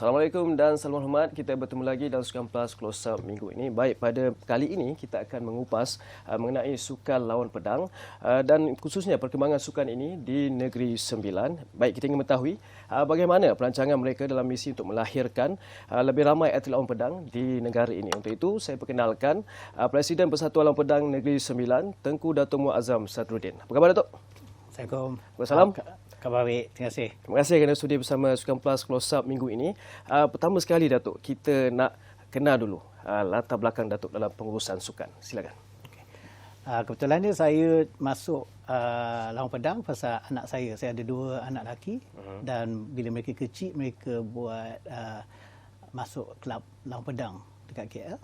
Assalamualaikum dan salam hormat. Kita bertemu lagi dalam Sukan Plus Close Up minggu ini. Baik, pada kali ini kita akan mengupas uh, mengenai sukan lawan pedang uh, dan khususnya perkembangan sukan ini di Negeri Sembilan. Baik, kita ingin mengetahui uh, bagaimana perancangan mereka dalam misi untuk melahirkan uh, lebih ramai atlet lawan pedang di negara ini. Untuk itu, saya perkenalkan uh, Presiden Persatuan Lawan Pedang Negeri Sembilan, Tengku Datuk Muazzam Sadruddin. Apa khabar, Datuk? Assalamualaikum. Waalaikumsalam. Khabar baik, terima kasih. Terima kasih kerana sudi bersama Sukan Plus Close Up minggu ini. Uh, pertama sekali Datuk, kita nak kenal dulu uh, latar belakang Datuk dalam pengurusan sukan. Silakan. Okay. Uh, kebetulan ni saya masuk uh, lawan pedang pasal anak saya. Saya ada dua anak lelaki uh-huh. dan bila mereka kecil mereka buat uh, masuk kelab lawan pedang dekat KL.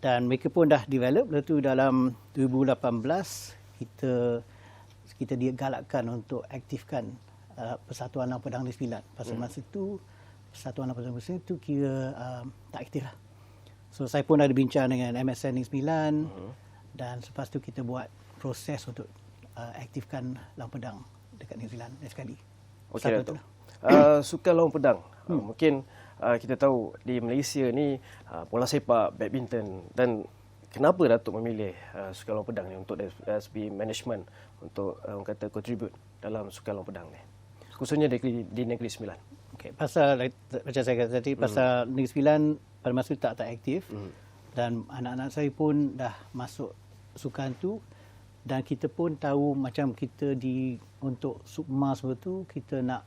Dan mereka pun dah develop. Lepas tu dalam 2018 kita kita digalakkan untuk aktifkan uh, Persatuan Lawan Pedang Negeri Sembilan. Pasal hmm. masa itu Persatuan Lawan Pedang Negeri Sembilan itu kira uh, tak aktif lah. So saya pun ada bincang dengan MSN Negeri Sembilan hmm. dan selepas tu kita buat proses untuk uh, aktifkan Lawan Pedang dekat Negeri Sembilan sekali. Okey, Datuk. Uh, sukan lawan pedang. Uh, hmm. Uh, mungkin uh, kita tahu di Malaysia ni uh, bola sepak, badminton dan kenapa Datuk memilih uh, sukan pedang ni untuk dari segi management untuk uh, orang kata contribute dalam sukan lawan pedang ni? Khususnya di, di Negeri Sembilan. Okay. Pasal macam saya kata tadi, mm. pasal Negeri Sembilan pada masa itu tak tak aktif mm. dan anak-anak saya pun dah masuk sukan tu dan kita pun tahu macam kita di untuk Sukma semua tu kita nak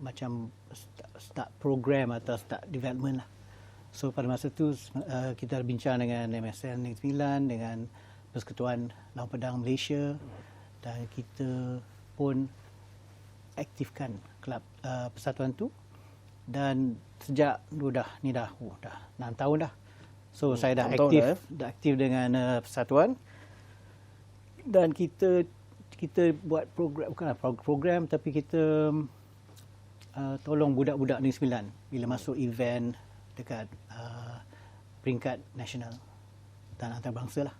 macam start, start program atau start development lah. So pada masa tu uh, kita bincang dengan MSN Negeri Sembilan dengan Persekutuan Lawan Pedang Malaysia mm. dan kita pun aktifkan kelab uh, persatuan tu dan sejak tu dah ni dah oh, dah 6 tahun dah. So hmm, saya dah aktif dah, eh? dah aktif dengan uh, persatuan dan kita kita buat program bukanlah program tapi kita uh, tolong budak-budak Negeri Sembilan bila masuk event dekat uh, peringkat nasional dan antarabangsa lah.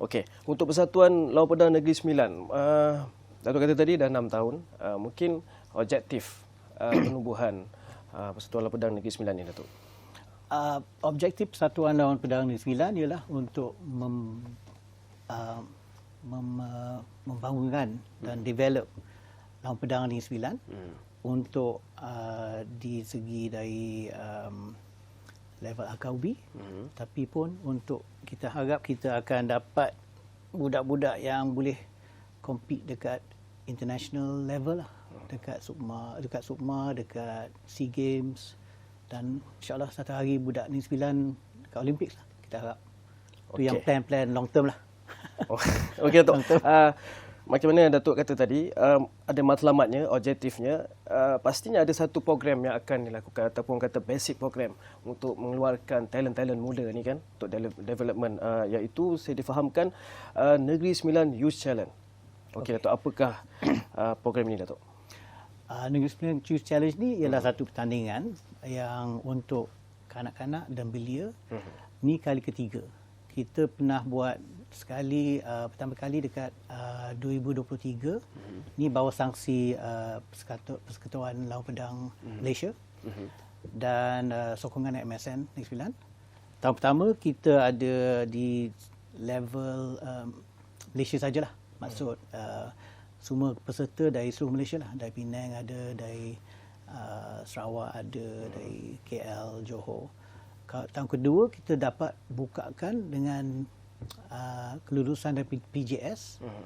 Okey, untuk Persatuan Lawan Pedang Negeri Sembilan, uh, Datuk kata tadi dah 6 tahun, uh, mungkin objektif uh, penubuhan uh, Persatuan Lawan Pedang Negeri Sembilan ni Datuk. Uh, objektif Persatuan Lawan Pedang Negeri Sembilan ialah untuk mem, uh, mem, uh, membangunkan dan hmm. develop Lawan Pedang Negeri Sembilan hmm. untuk uh, di segi dari um, level akaubi hmm. tapi pun untuk kita harap kita akan dapat budak-budak yang boleh compete dekat international level lah. Dekat Sukma dekat Sukma dekat SEA Games. Dan insyaallah satu hari budak ni sembilan dekat Olympics lah kita harap. Okay. tu yang plan-plan long term lah. Oh, okey Datuk uh, macam mana Datuk kata tadi um, ada matlamatnya objektifnya. Uh, pastinya ada satu program yang akan dilakukan ataupun kata basic program untuk mengeluarkan talent-talent muda ni kan untuk development. Uh, iaitu saya difahamkan uh, Negeri Sembilan Youth Challenge Okey, okay. Datuk, apakah uh, program ini, Datuk? Uh, Negeri Sembilan Choose Challenge ni ialah hmm. satu pertandingan yang untuk kanak-kanak dan belia. Hmm. Ni kali ketiga. Kita pernah buat sekali uh, pertama kali dekat uh, 2023. Hmm. Ni bawah sanksi uh, Persekutuan Lawan Pedang hmm. Malaysia. Hmm. Dan uh, sokongan MSN Negeri Sembilan. Tahun pertama kita ada di level um, Malaysia sajalah maksud uh, semua peserta dari seluruh Malaysia lah. Dari Penang ada dari uh, Sarawak ada dari KL Johor. Tahun kedua kita dapat bukakan dengan uh, kelulusan dari PJS hmm.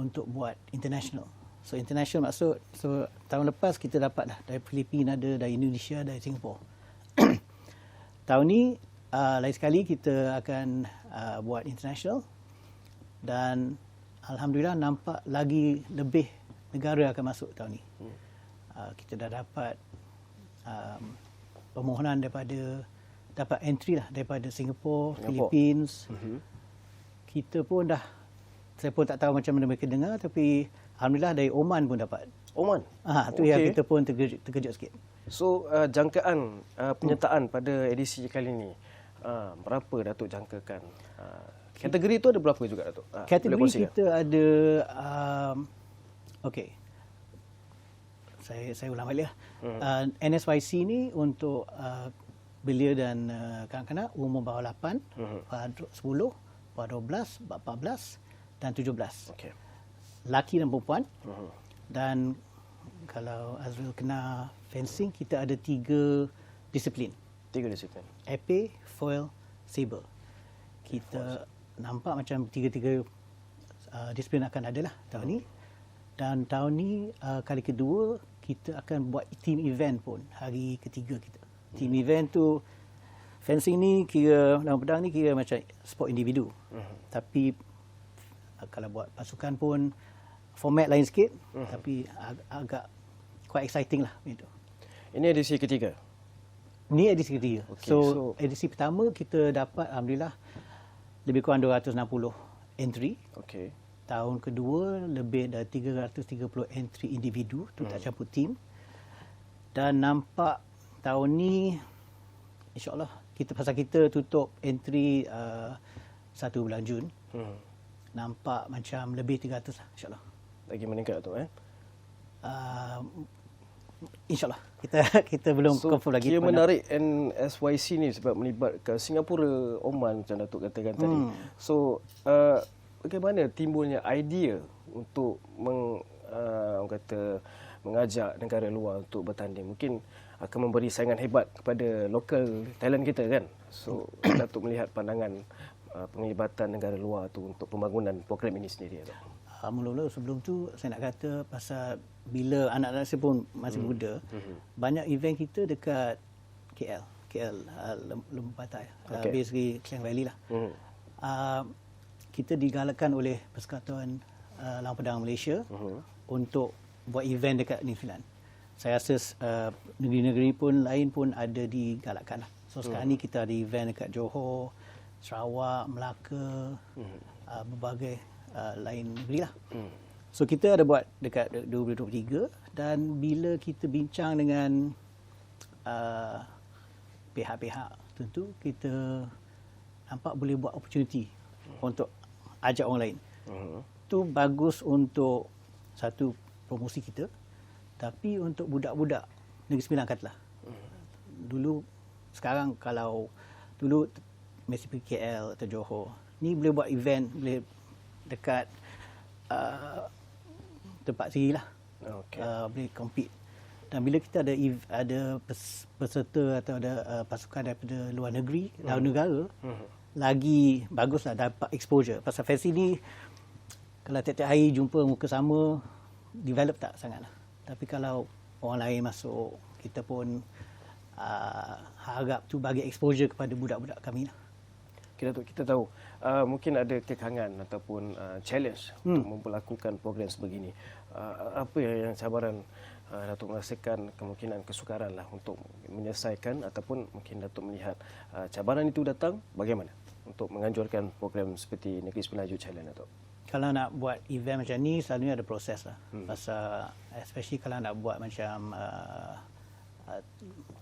untuk buat international. So international maksud so tahun lepas kita dapat dah dari Filipina ada dari Indonesia dari Singapura tahun ni uh, lain sekali kita akan uh, buat international. Dan Alhamdulillah nampak lagi lebih negara akan masuk tahun ini. Hmm. Uh, kita dah dapat um, permohonan daripada dapat entry lah daripada Singapura, Singapore. Philippines. Mm-hmm. Kita pun dah saya pun tak tahu macam mana mereka dengar tapi alhamdulillah dari Oman pun dapat. Oman. Ah tu okay. yang kita pun terkejut, terkejut sikit. So uh, jangkaan uh, penyertaan hmm. pada edisi kali ini uh, berapa Datuk jangkakan? Uh, Kategori tu ada berapa juga Datuk? Ha, Kategori kita ada um, okey. saya saya ulang balik lah. Uh, NSYC ni untuk uh, belia dan uh, kanak-kanak umur bawah 8, bawah 10, bawah 12, bawah 14 dan 17. Okey. Laki dan perempuan. Dan kalau Azrul kena fencing, kita ada tiga disiplin. Tiga disiplin. Epee, foil, saber. Kita nampak macam tiga-tiga uh, disiplin akan ada lah tahun ni. Dan tahun ni uh, kali kedua kita akan buat team event pun hari ketiga kita. Team event tu fencing ni kira dalam pedang ni kira macam sport individu. Tapi uh, kalau buat pasukan pun format lain sikit tapi ag- agak quite exciting lah itu. Ini edisi ketiga. Ni edisi ketiga. Okey, so, so- edisi pertama kita dapat alhamdulillah lebih kurang 260 entry. Okey. Tahun kedua lebih dari 330 entry individu tu tak campur team. Dan nampak tahun ni insyaallah kita pasal kita tutup entry uh, 1 bulan Jun. Hmm. Nampak macam lebih 300 lah insyaallah. Lagi meningkat tu eh. Uh, insyaallah kita kita belum So, confirm lagi. Kira menarik NSYC ni sebab melibatkan Singapura, Oman macam Datuk katakan tadi. Hmm. So, uh, bagaimana timbulnya idea untuk meng, uh, orang kata mengajak negara luar untuk bertanding? Mungkin akan memberi saingan hebat kepada local talent kita kan. So, Datuk melihat pandangan uh, penglibatan negara luar tu untuk pembangunan program ini sendiri. Uh, mula-mula sebelum tu saya nak kata pasal bila anak-anak saya pun masih Hmm. muda, banyak event kita dekat KL, KL uh, Lem- Lembu Pantai, uh, Okey. basically Klang Valley lah. Hmm. Uh, kita digalakkan oleh Persekutuan uh, Lang Pedang Malaysia Mhm. untuk buat event dekat New Zealand. Saya rasa uh, negeri-negeri pun lain pun ada digalakkan lah. So sekarang ni kita ada event dekat Johor, Sarawak, Melaka, uh, berbagai uh, lain negeri lah. Hmm. So kita ada buat dekat 2023 dan bila kita bincang dengan uh, pihak-pihak tentu kita nampak boleh buat opportunity untuk ajak orang lain. Mhm. Tu bagus untuk satu promosi kita tapi untuk budak-budak Negeri Sembilan katalah. Dulu sekarang kalau dulu mesti pergi KL atau Johor. Ni boleh buat event boleh dekat uh, tempat sendiri lah. Okey. Uh, boleh compete. Dan bila kita ada ada pes- peserta atau ada uh, pasukan daripada luar negeri, Hmm. luar negara, lagi baguslah dapat exposure. Pasal fancy ni kalau tiap-tiap hari jumpa muka sama, develop tak sangat lah. Tapi kalau orang lain masuk, kita pun uh, harap tu bagi exposure kepada budak-budak kami lah. Kita tahu, kita tahu uh, mungkin ada kekangan ataupun uh, challenge hmm. untuk memperlakukan program sebegini. Uh, apa yang cabaran uh, Datuk merasakan kemungkinan kesukaran lah untuk menyelesaikan ataupun mungkin Datuk melihat uh, cabaran itu datang bagaimana untuk menganjurkan program seperti Negeri Sepenaju Challenge Datuk? kalau nak buat event macam ni selalunya ada proses lah. Hmm. Pasal especially kalau nak buat macam uh, uh,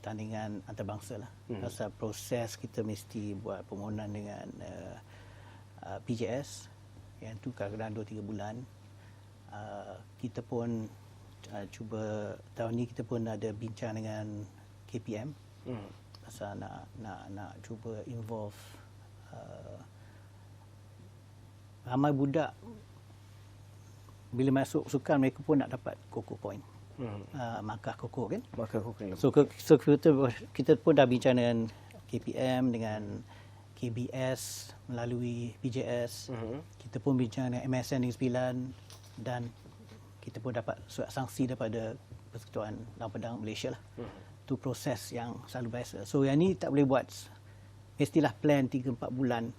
tandingan antarabangsa lah. Hmm. Pasal proses kita mesti buat permohonan dengan uh, uh, PJS yang tu kadang-kadang 2 3 bulan. Uh, kita pun uh, cuba tahun ni kita pun ada bincang dengan KPM Hmm. pasal nak nak nak cuba involve uh, ramai budak bila masuk sukan mereka pun nak dapat koko point. Hmm. Uh, markah koko kan. Maka hukum So, ke, so kita, kita pun dah bincang dengan KPM dengan KBS melalui PJS. Mhm. Kita pun bincang dengan MSN Negeri Sembilan dan kita pun dapat surat sanksi daripada Persekutuan Lang Pedang Malaysia lah. Mhm. Tu proses yang selalu biasa. So yang ni tak boleh buat mestilah plan 3 4 bulan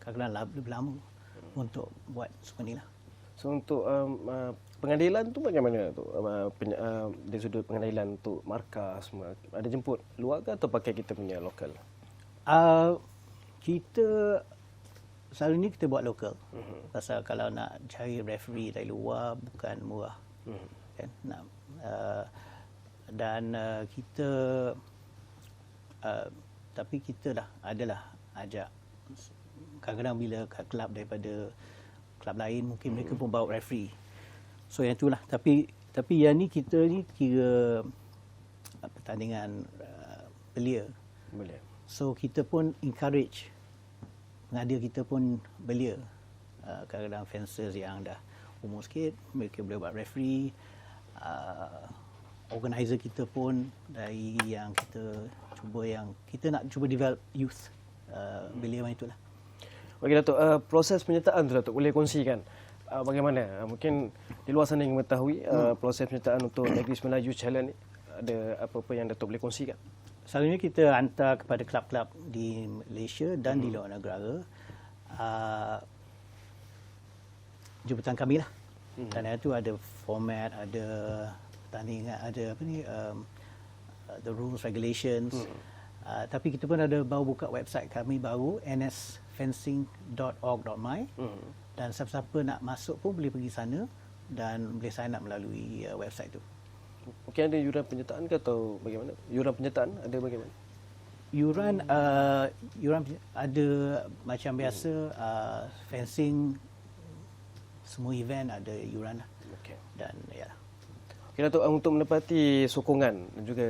kadang-kadang lebih lama untuk buat semua ni lah. So untuk um, uh, pengadilan tu bagaimana tu? Uh, peny- uh, dari sudut pengadilan untuk markah semua ada jemput luar ke atau pakai kita punya lokal? Uh, kita selalu ni kita buat lokal. Uh-huh. Pasal kalau nak cari referee dari luar bukan murah. Uh-huh. Kan? Nak, uh, dan uh, kita uh, tapi kita dah adalah ajak kadang-kadang bila kat kelab daripada kelab lain mungkin mereka pun bawa referee. So yang itulah tapi Tapi yang ni kita ni kira uh, pertandingan uh, belia. Boleh. So kita pun encourage pengadia kita pun belia. Uh, kadang-kadang fencers yang dah umur sikit mereka boleh buat referee. Uh, organizer kita pun dari yang kita cuba yang kita nak cuba develop youth uh, belia macam itulah. Okey Datuk, uh, proses penyertaan tu Datuk boleh kongsikan uh, bagaimana? Uh, mungkin di luar sana yang mengetahui uh, proses penyertaan untuk Negeri Youth Challenge ada apa-apa yang Datuk boleh kongsikan? Selalunya kita hantar kepada klub-klub di Malaysia dan di luar negara uh, jemputan kami lah. Dan itu ada format, ada pertandingan, ada apa ni, um, the rules, regulations. Uh, tapi kita pun ada baru buka website kami baru nsfencing.org.my Hmm. dan siapa-siapa nak masuk pun boleh pergi sana dan boleh sign up melalui uh, website tu. Mungkin ada yuran penyertaan ke atau bagaimana? Yuran penyertaan ada bagaimana? Yuran uh, yuran ada macam biasa uh, fencing semua event ada yuran lah. Okey. dan ya Okey Datuk, uh, untuk menepati sokongan dan juga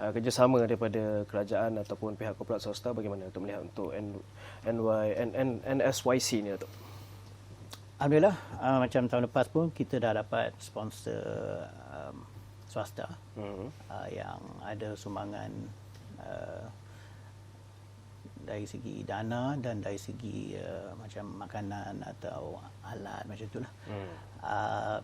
uh, kerjasama daripada kerajaan ataupun pihak korporat swasta bagaimana untuk melihat untuk N, NY, N, N, NSYC ni Datuk? Alhamdulillah uh, macam tahun lepas pun kita dah dapat sponsor um, swasta Hmm. uh, yang ada sumbangan uh, dari segi dana dan dari segi uh, macam makanan atau alat macam itulah. Hmm. Uh,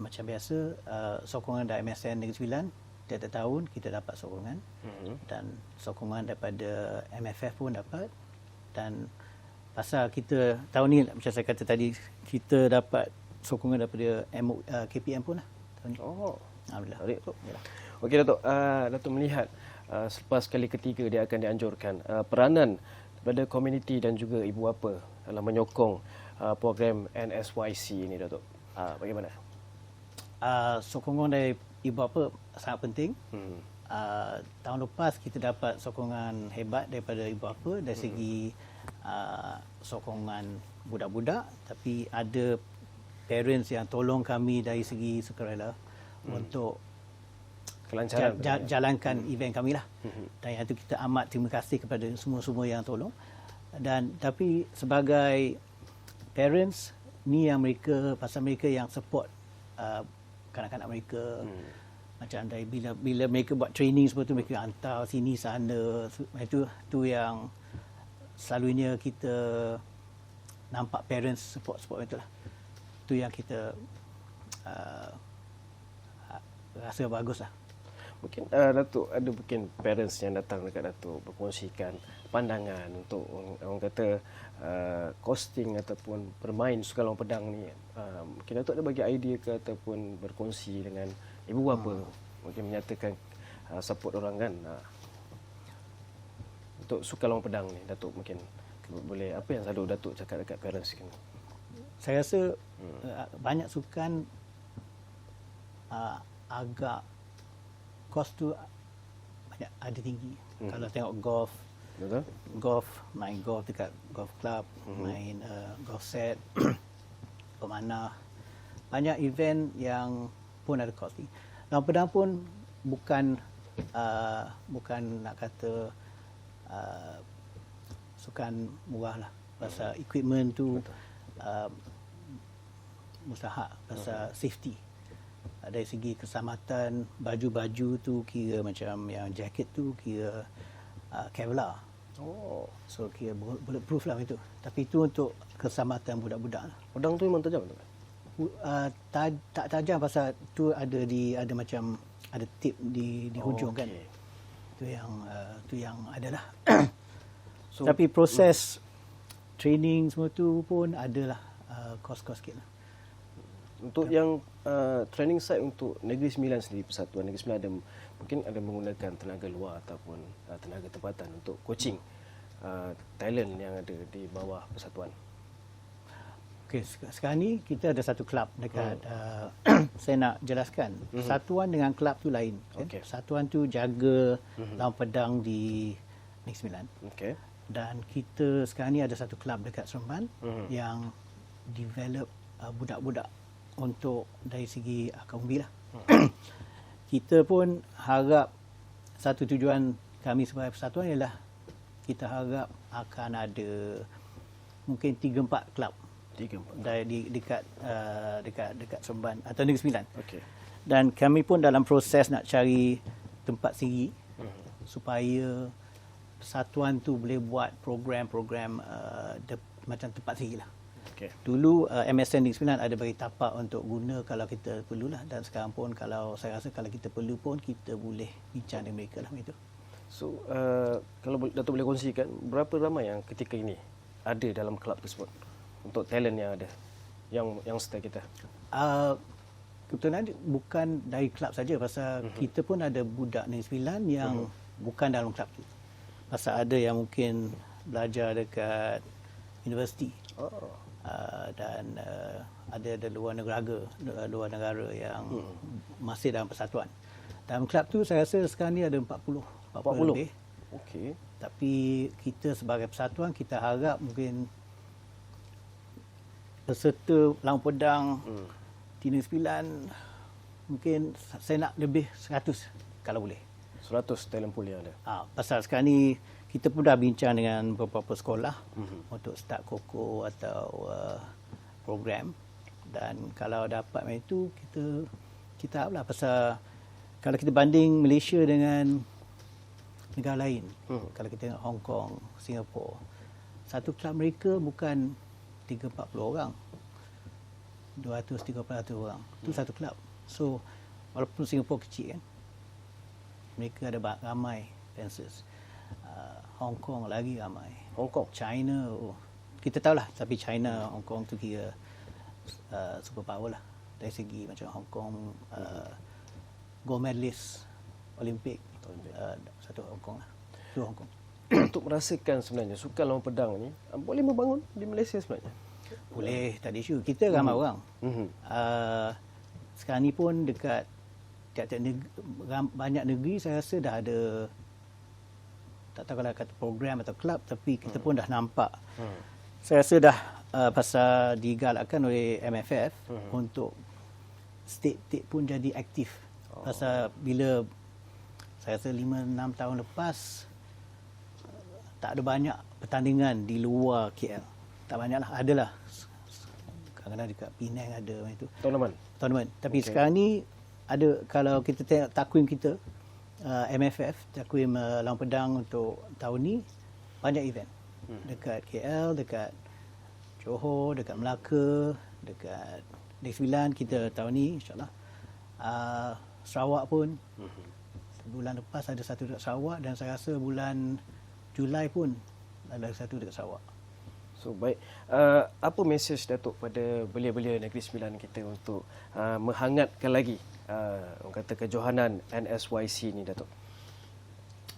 macam biasa uh, sokongan dari MSN Negeri Sembilan tiap-tiap tahun kita dapat sokongan Hmm. dan sokongan daripada MFF pun dapat dan pasal kita tahun ni macam saya kata tadi kita dapat sokongan daripada MO, uh, KPM pun lah tahun ni. Oh. Alhamdulillah. Tu. Yalah. Okey Datuk, uh, Datuk melihat uh, selepas kali ketiga dia akan dianjurkan uh, peranan daripada komuniti dan juga ibu bapa dalam menyokong uh, program NSYC ini Datuk. Uh, bagaimana? Uh, sokongan dari ibu bapa sangat penting. Hmm. Uh, tahun lepas kita dapat sokongan hebat daripada ibu bapa dari segi uh, sokongan budak-budak tapi ada parents yang tolong kami dari segi sukarela untuk Kelancaran. ja, ja, jalankan event kami lah. Dan yang itu kita amat terima kasih kepada semua-semua yang tolong. Dan tapi sebagai parents ni yang mereka pasal mereka yang support uh, kanak-kanak mereka hmm. macam dari bila bila mereka buat training semua tu mereka hantar sini sana itu tu yang selalunya kita nampak parents support support itu lah. Tu yang kita uh, rasa bagus lah. Mungkin uh, Datuk ada mungkin parents yang datang dekat Datuk berkongsikan pandangan untuk orang, orang kata uh, costing ataupun bermain sukan lawan pedang ni. Uh, mungkin Datuk ada bagi idea ke ataupun berkongsi dengan ibu bapa hmm. mungkin menyatakan uh, support orang kan. Uh, untuk sukan lawan pedang ni Datuk mungkin boleh apa yang selalu Datuk cakap dekat parents kan. Saya rasa hmm. uh, banyak sukan uh, agak kos tu banyak ada tinggi. Hmm. Kalau tengok golf, Betul? golf main golf dekat golf club, hmm. main uh, golf set, pemanah. Banyak event yang pun ada kos tinggi. Lawan pedang pun bukan uh, bukan nak kata uh, sukan murah lah. Pasal equipment tu uh, mustahak pasal safety dari segi keselamatan baju-baju tu kira macam yang jaket tu kira uh, Kevlar Oh, so kira bu- bulletproof lah itu tapi itu untuk keselamatan budak-budak lah. pedang tu memang tajam tak? Bu- uh, ta- tak tajam pasal tu ada di ada macam ada tip di di hujung kan okey. tu yang uh, tu yang adalah So, tapi proses training semua tu pun adalah uh, kos-kos sikit lah. Untuk yang uh, training site untuk Negeri Sembilan sendiri Persatuan Negeri Sembilan ada mungkin ada menggunakan tenaga luar ataupun uh, tenaga tempatan untuk coaching uh, talent yang ada di bawah persatuan. Okey, sek- sekarang ni kita ada satu kelab dekat uh, saya nak jelaskan. Satuan dengan kelab tu lain. kan? Okey. Satuan tu jaga lawan pedang di Negeri Sembilan. Okey. Dan kita sekarang ni ada satu kelab dekat Seremban yang develop uh, budak-budak untuk dari segi akar umbi lah. kita pun harap satu tujuan kami sebagai persatuan ialah kita harap akan ada mungkin 3 4 kelab Tiga empat. dari di, dekat uh, dekat dekat Seremban atau Negeri Sembilan. Okey. Dan kami pun dalam proses nak cari tempat sendiri supaya persatuan tu boleh buat program-program uh, de, macam tempat sendiri lah. Okey. Dulu uh, MSN Negeri Sembilan ada bagi tapak untuk guna kalau kita perlulah dan sekarang pun kalau saya rasa kalau kita perlu pun kita boleh bincang dengan mereka lah itu. So, uh, kalau Datuk boleh kongsikan berapa ramai yang ketika ini ada dalam kelab tersebut untuk talent yang ada yang yang serta kita. Uh, kebetulan dia bukan dari kelab saja pasal Mhm. kita pun ada budak Negeri Sembilan yang bukan dalam kelab tu. Pasal ada yang mungkin belajar dekat universiti Oh. Uh, dan uh, ada ada luar negara uh, luar negara yang Mhm. masih dalam persatuan. Dalam kelab tu saya rasa sekarang ni ada 40 40, 40. lebih. Okey. Tapi kita sebagai persatuan kita harap mungkin peserta Laung Pedang Hmm. Sembilan mungkin saya nak lebih 100 kalau boleh. 100 talent pool yang ada. Ha, pasal sekarang ni kita pun dah bincang dengan beberapa sekolah Mhm. untuk start koko atau uh, program. Dan kalau dapat macam itu kita kita haraplah pasal kalau kita banding Malaysia dengan negara lain. Hmm. kalau kita tengok Hong Kong, Singapura satu kelab mereka bukan 3-40 orang. 200-300 orang. Itu satu kelab so walaupun Singapura kecil kan mereka ada ramai dancers uh, Hong Kong lagi ramai Hong Kong. China oh, kita tahulah tapi China Hong Kong tu kira uh, super power lah dari segi macam Hong Kong uh, gold medalist Olimpik Olimpik. uh, satu Hong Kong lah tu Hong Kong Untuk merasakan sebenarnya sukan lawan pedang ni uh, boleh membangun di Malaysia sebenarnya. boleh tak ada isu kita ramai orang Mhm. uh, sekarang ni pun dekat tiap-tiap negeri, banyak negeri saya rasa dah ada tak tahu kalau kata program atau kelab tapi kita pun dah nampak Hmm. saya rasa dah uh, pasal digalakkan oleh MFF Mhm. untuk state-state pun jadi aktif oh. pasal bila saya rasa 5-6 tahun lepas tak ada banyak pertandingan di luar KL tak banyak lah adalah kadang-kadang dekat Penang ada macam itu Tournament. tournament. Tapi okay. sekarang ni ada kalau kita tengok takwim kita uh, MFF takwim uh, Laung Pedang untuk tahun ni banyak event. Hmm. Dekat KL, dekat Johor, dekat Melaka, dekat Negeri Sembilan kita tahun ni insyaAllah. Uh, Sarawak pun Mhm. bulan lepas ada satu dekat Sarawak dan saya rasa bulan Julai pun ada satu dekat Sarawak. So baik, uh, apa mesej Datuk pada belia-belia Negeri Sembilan kita untuk uh, menghangatkan lagi uh, orang kata kejohanan NSYC ni Datuk?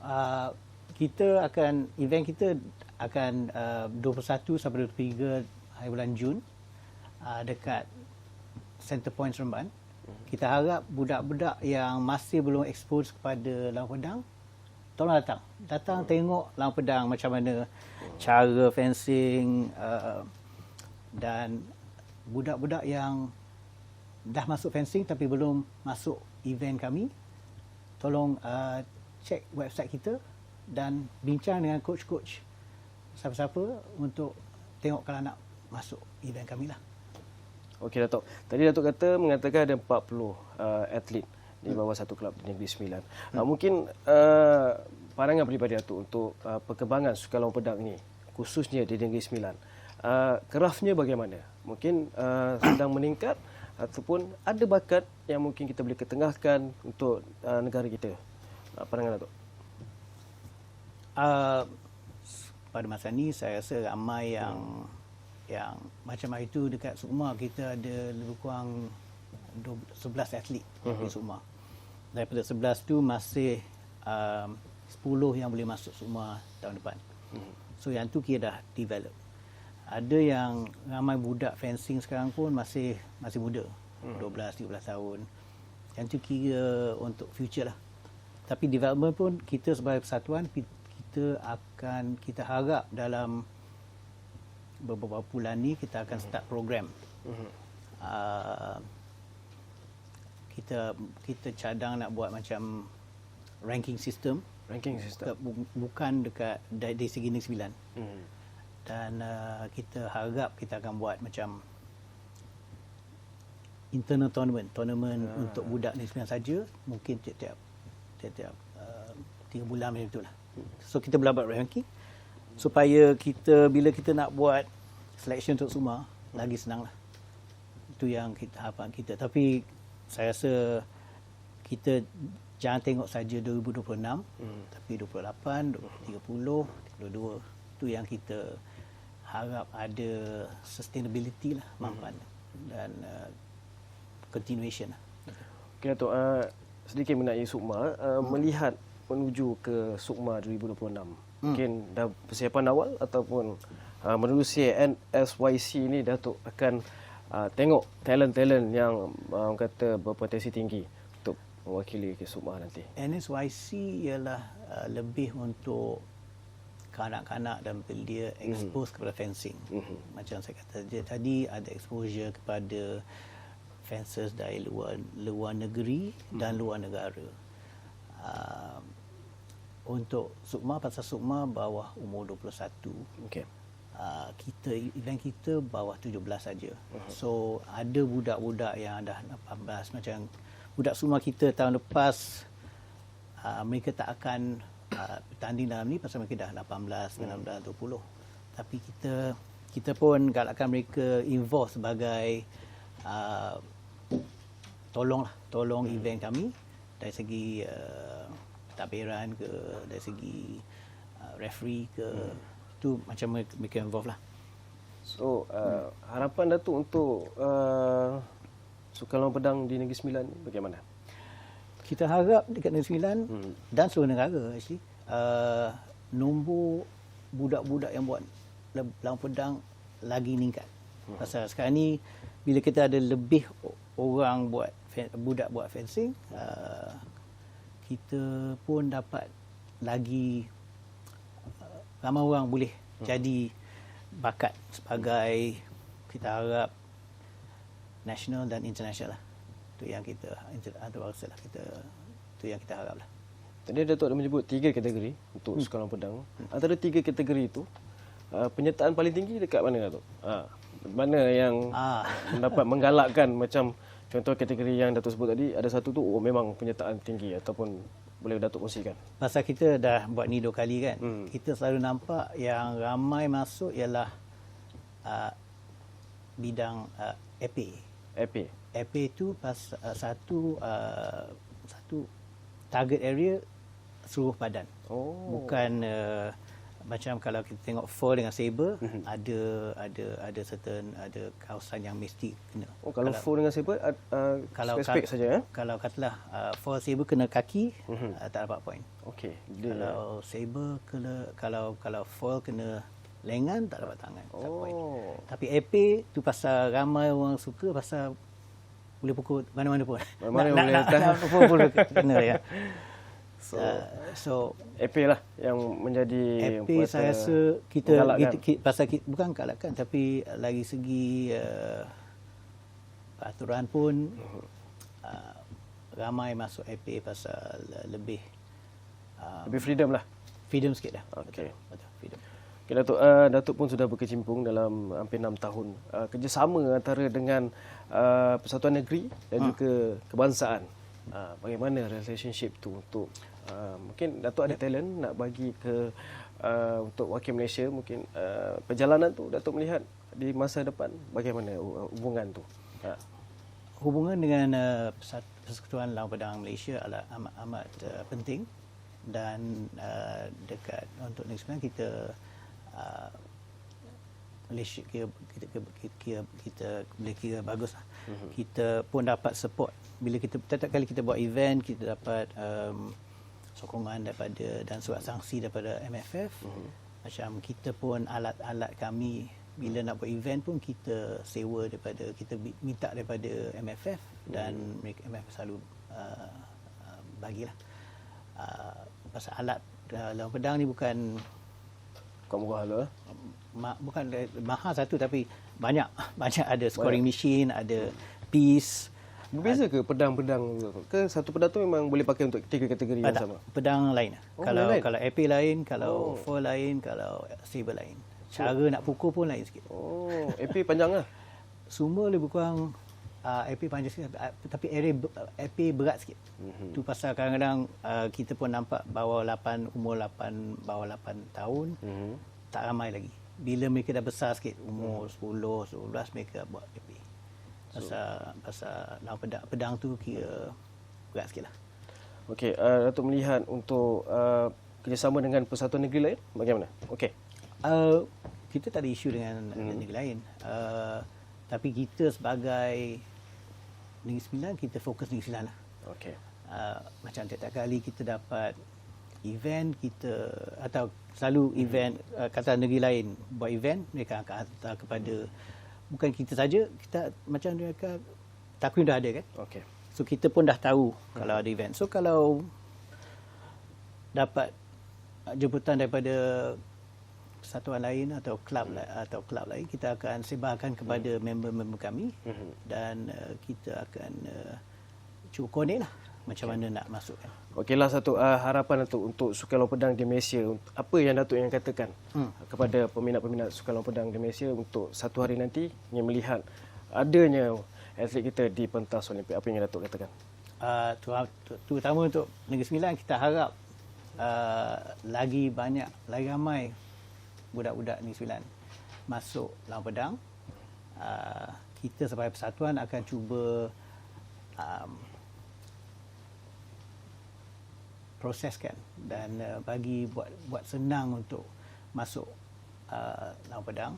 uh, kita akan event kita akan uh, 21 sampai 23 hari bulan Jun uh, dekat Center Point Seremban. Kita harap budak-budak yang masih belum expose kepada Laung Pedang tolong datang. Datang tengok Laung Pedang macam mana cara fencing uh, dan budak-budak yang dah masuk fencing tapi belum masuk event kami tolong uh, cek website kita dan bincang dengan coach-coach siapa-siapa untuk tengok kalau nak masuk event kami lah. Okey Datuk. Tadi Datuk kata mengatakan ada 40 uh, atlet di bawah satu kelab di Negeri Sembilan. Uh, mungkin uh, pandangan peribadi Datuk untuk uh, perkembangan sukan pedang ini khususnya di Negeri Sembilan. Uh, kerafnya bagaimana? Mungkin uh, sedang meningkat ataupun ada bakat yang mungkin kita boleh ketengahkan untuk uh, negara kita. Uh, pandangan Datuk. Uh, pada masa ni saya rasa ramai yang yang macam hari tu dekat Sukma kita ada lebih kurang 12, 11 atlet di Sukma. Daripada 11 tu masih um, 10 yang boleh masuk Sukma tahun depan. So yang tu kira dah develop. Ada yang ramai budak fencing sekarang pun masih masih muda. 12 13 tahun. Yang tu kira untuk future lah. Tapi development pun kita sebagai persatuan kita akan kita harap dalam beberapa bulan ni kita akan start program. Uh, kita kita cadang nak buat macam ranking system Ranking system. Bukan dekat dari, dari segi Negeri Sembilan Hmm. Dan uh, kita harap kita akan buat macam internal tournament tournament Ah. untuk budak Negeri Sembilan saja mungkin tiap-tiap tiap-tiap uh, tiga bulan macam itulah so kita boleh buat ranking supaya kita bila kita nak buat selection untuk semua lagi senang lah. Itu yang kita harapan kita. Tapi saya rasa kita jangan tengok saja 2026 Hmm. tapi 28 30 32 itu yang kita harap ada sustainability lah manfaat dan uh, continuation lah Okey Datuk, uh, sedikit mengenai Sukma, uh, Hmm. melihat menuju ke Sukma 2026. Mungkin dah persiapan awal ataupun uh, menerusi NSYC ni Datuk akan uh, tengok talent-talent yang uh, kata berpotensi tinggi untuk mewakili ke Sukma nanti. NSYC ialah uh, lebih untuk kanak-kanak dan belia expose kepada fencing. Mhm. Macam saya kata dia tadi ada exposure kepada fencers dari luar luar negeri dan luar negara. Uh, untuk Sukma pasal Sukma bawah umur 21 Okey. uh, kita event kita bawah 17 saja. Uh-huh. So ada budak-budak yang dah 18 macam budak semua kita tahun lepas uh, mereka tak akan uh, bertanding dalam ni pasal mereka dah 18, 19, 20. Tapi kita kita pun galakkan mereka involve sebagai uh, tolonglah tolong hmm. event kami dari segi uh, takbiran ke dari segi uh, referee ke hmm. tu macam mereka, mereka involve lah So, uh, harapan Datuk untuk uh, Sukan Lawan Pedang di Negeri Sembilan bagaimana? Kita harap dekat Negeri Sembilan Hmm. dan seluruh negara actually uh, nombor budak-budak yang buat lawan pedang lagi meningkat. Hmm. Pasal sekarang ni bila kita ada lebih orang buat budak buat fencing uh, kita pun dapat lagi uh, ramai orang boleh hmm. jadi bakat sebagai kita harap national dan international lah. Itu yang kita antarabangsa lah kita itu yang kita harap lah. Tadi Datuk ada menyebut tiga kategori untuk Hmm. Lawan Pedang. Antara tiga kategori itu, uh, penyertaan paling tinggi dekat mana Datuk? Ha, mana yang Ah. mendapat menggalakkan macam contoh kategori yang Datuk sebut tadi, ada satu tu oh, memang penyertaan tinggi ataupun boleh Datuk kongsikan. Pasal kita dah buat ni dua kali kan. Hmm. Kita selalu nampak yang ramai masuk ialah uh, bidang uh, AP. AP. AP tu pas uh, satu uh, satu target area seluruh badan. Oh. Bukan uh, macam kalau kita tengok four dengan saber Mhm. ada ada ada certain ada kawasan yang mesti kena. Oh, kalau full dengan saber uh, uh, kalau spesifik saja eh? Kalau katalah uh, four saber kena kaki Mhm. uh, tak dapat point. Okey. Kalau saber kena kalau kalau foil kena lengan tak dapat tangan. Tak point. Oh. Tapi AP tu pasal ramai orang suka pasal boleh pukul mana-mana pun. Mana-mana nak, boleh nak, tahan. nak, nak pukul boleh kena ya. So, Uh, so AP lah yang menjadi AP saya rasa kita, kita, kita pasal kita, bukan galakkan tapi lagi segi uh, peraturan pun uh, ramai masuk AP pasal uh, lebih uh, lebih freedom lah. freedom sikit dah. Okey. Betul, betul freedom. Okay, Datuk, uh, Datuk pun sudah berkecimpung dalam hampir enam tahun uh, kerjasama antara dengan uh, Persatuan Negeri dan Ha. juga kebangsaan. Uh, bagaimana relationship tu untuk uh, mungkin Datuk ada talent nak bagi ke uh, untuk wakil Malaysia mungkin uh, perjalanan tu Datuk melihat di masa depan bagaimana hubungan tu. Uh, hubungan dengan uh, Persekutuan Lawan Pedang Malaysia adalah amat amat uh, penting dan uh, dekat untuk Negeri Sembilan kita uh, Malaysia kira, kita, kita, kita, kita boleh kira bagus lah. Mm-hmm. Kita pun dapat support bila kita setiap kali kita buat event kita dapat um, sokongan daripada dan surat sanksi daripada MFF. Mm-hmm. Macam kita pun alat-alat kami bila nak buat event pun kita sewa daripada kita minta daripada MFF dan mereka MFF selalu uh, uh, bagilah. Uh, pasal alat uh, lawan pedang ni bukan kau murah lah. Ma- bukan mahal satu tapi banyak banyak ada scoring machine ada piece Berbeza ke pedang-pedang ke satu pedang tu memang boleh pakai untuk tiga kategori yang Ah, tak, sama? pedang lain. Oh, kalau lain. kalau AP lain, kalau four lain, kalau saber lain. Cara nak pukul pun lain sikit. Oh, AP panjang lah. Semua lebih kurang uh, AP panjang sikit uh, tapi area AP berat sikit. Mhm. Mm-hmm. Tu pasal kadang-kadang uh, kita pun nampak bawah 8 umur 8 bawah 8 tahun Mhm. tak ramai lagi. Bila mereka dah besar sikit umur 10 11 mereka buat AP. Pasal pasal lawan pedang pedang tu kira berat sikit lah. Okey, uh, Datuk melihat untuk uh, kerjasama dengan persatuan negeri lain bagaimana? Okey. Uh, kita tak ada isu dengan hmm. negeri lain. Uh, tapi kita sebagai Negeri Sembilan, kita fokus Negeri Sembilan lah. Okey. Uh, macam tiap-tiap kali kita dapat event kita atau selalu event uh, kata negeri lain buat event mereka akan hantar kepada bukan kita saja kita macam mereka takvim dah ada kan Okey. So kita pun dah tahu kalau ada event. So kalau dapat uh, jemputan daripada persatuan lain atau kelab la- atau kelab lain kita akan sebarkan kepada member-member kami dan uh, kita akan uh, cuba connect lah macam mana nak masukkan. Okeylah satu uh, harapan Datuk untuk sukan pedang di Malaysia. Apa yang Datuk yang katakan hmm. kepada peminat-peminat sukan pedang di Malaysia untuk satu hari nanti yang melihat adanya atlet kita di pentas Olimpik. Apa yang Datuk katakan? Uh, terutama untuk Negeri Sembilan kita harap uh, lagi banyak, lagi ramai budak-budak Negeri Sembilan masuk lawan pedang. Uh, kita sebagai persatuan akan cuba um, proseskan dan uh, bagi buat buat senang untuk masuk uh, lawan pedang.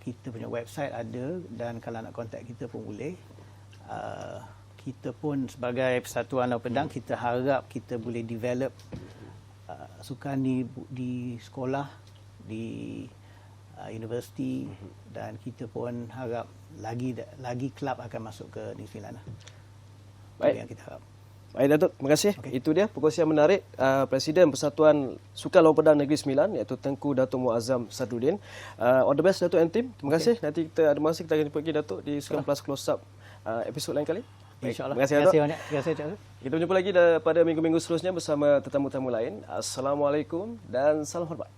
Kita punya website ada dan kalau nak kontak kita pun boleh. Uh, kita pun sebagai persatuan lawan pedang kita harap kita boleh develop uh, sukan di di sekolah di uh, universiti dan kita pun harap lagi lagi kelab akan masuk ke Negeri Sembilan lah. Itu Baik. yang kita harap. Baik Datuk, terima kasih. Okay. Itu dia perkongsian menarik uh, Presiden Persatuan Sukan Lawan Pedang Negeri Sembilan iaitu Tengku Datuk Muazzam Sadruddin. Uh, all the best Datuk and team. Terima kasih. Nanti kita ada masa kita akan jumpa lagi Datuk di Sukan Plus Close Up uh, episod lain kali. InsyaAllah. Terima kasih Terima Datuk. kasih banyak. Terima kasih Cik Azhar. Kita berjumpa lagi pada minggu-minggu seterusnya bersama tetamu-tetamu lain. Assalamualaikum dan salam hormat.